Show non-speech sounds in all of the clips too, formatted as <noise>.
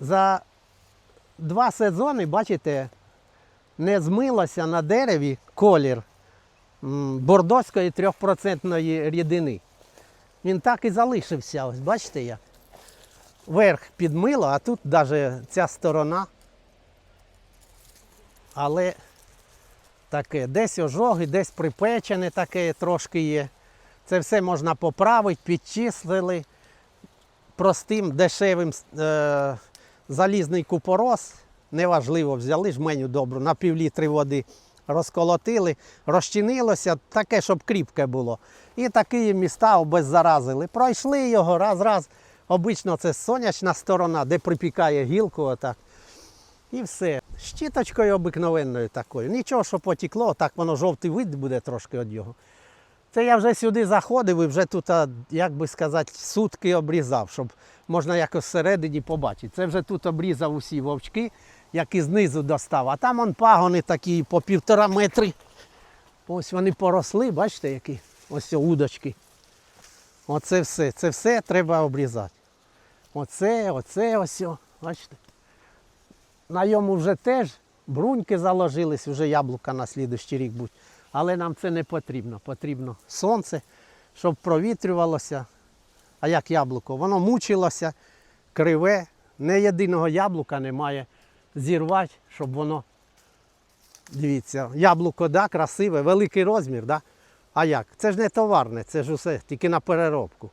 за два сезони, бачите, не змилося на дереві колір бордоської 3% рідини. Він так і залишився. Ось бачите як? Верх підмило, а тут навіть ця сторона. Але таке, десь ожоги, десь припечене таке трошки є. Це все можна поправити, підчислили простим дешевим е, залізний купорос. Неважливо, взяли жменю добру на півлітри води, розколотили, розчинилося, таке, щоб кріпке було. І такі міста обеззаразили. Пройшли його раз-раз. Обично це сонячна сторона, де припікає гілку. Отак. І все. Щіточкою обикновенною такою. Нічого, що потекло, так воно жовтий вид буде трошки від його. Це я вже сюди заходив і вже тут, як би сказати, сутки обрізав, щоб можна якось всередині побачити. Це вже тут обрізав усі вовчки, які знизу достав. А там он пагони такі по півтора метри. Ось вони поросли, бачите, які? Ось удочки. Оце все. Це все треба обрізати. Оце, оце, ось. Бачите? На йому вже теж бруньки заложились, вже яблука на слідущий рік будуть. Але нам це не потрібно. Потрібно сонце, щоб провітрювалося. А як яблуко? Воно мучилося, криве, не єдиного яблука немає. Зірвати, щоб воно. Дивіться, яблуко, да, красиве, великий розмір, да? А як? Це ж не товарне, це ж усе тільки на переробку.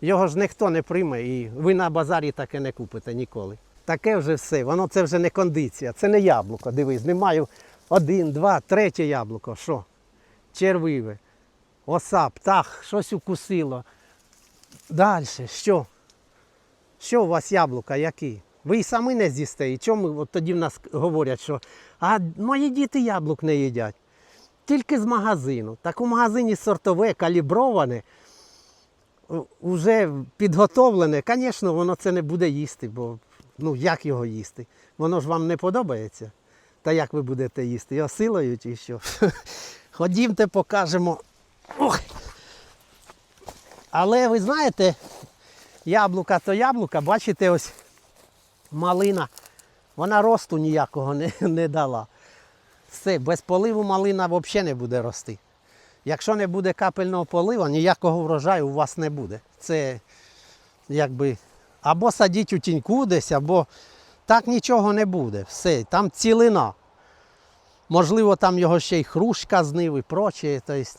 Його ж ніхто не прийме і ви на базарі таке не купите ніколи. Таке вже все, воно це вже не кондиція, це не яблуко. Дивись, знімаю один, два, третє яблуко. Що? Червиве, оса, птах, щось укусило. Далі, що? Що у вас яблука, які? Ви і самі не з'їсте. І чому от тоді в нас говорять, що а мої діти яблук не їдять? Тільки з магазину. Так у магазині сортове, каліброване, вже підготовлене, звісно, воно це не буде їсти, бо ну як його їсти? Воно ж вам не подобається. Та як ви будете їсти? Його силою чи що? <laughs> Ходімте, покажемо. Ох. Але ви знаєте, яблука то яблука, бачите, ось малина, вона росту ніякого не, не дала. Все, без поливу малина взагалі не буде рости. Якщо не буде капельного полива, ніякого врожаю у вас не буде. Це якби або садіть у тіньку десь, або так нічого не буде. Все, там цілина. Можливо, там його ще й хрушка знив і проче. Тобто,